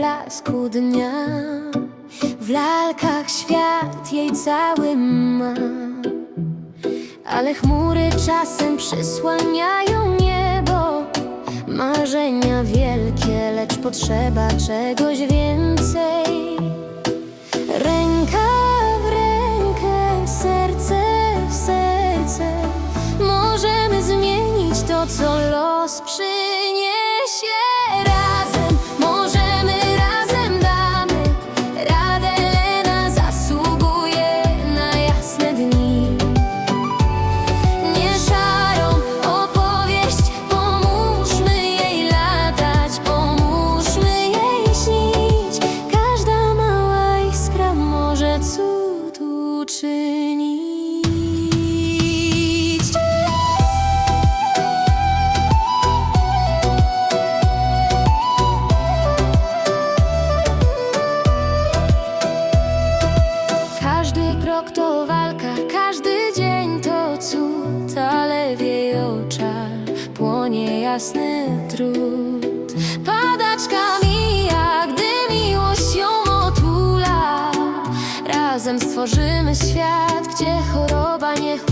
blasku dnia. W lalkach świat jej cały ma Ale chmury czasem przysłaniają niebo. Marzenia wielkie, lecz potrzeba czegoś więcej. Ręka w rękę, serce w serce. Możemy zmienić to, co los przyniesie to walka, każdy dzień to cud, ale w jej oczach płonie jasny trud. Padaczka Razem stworzymy świat, gdzie choroba nie chodzi.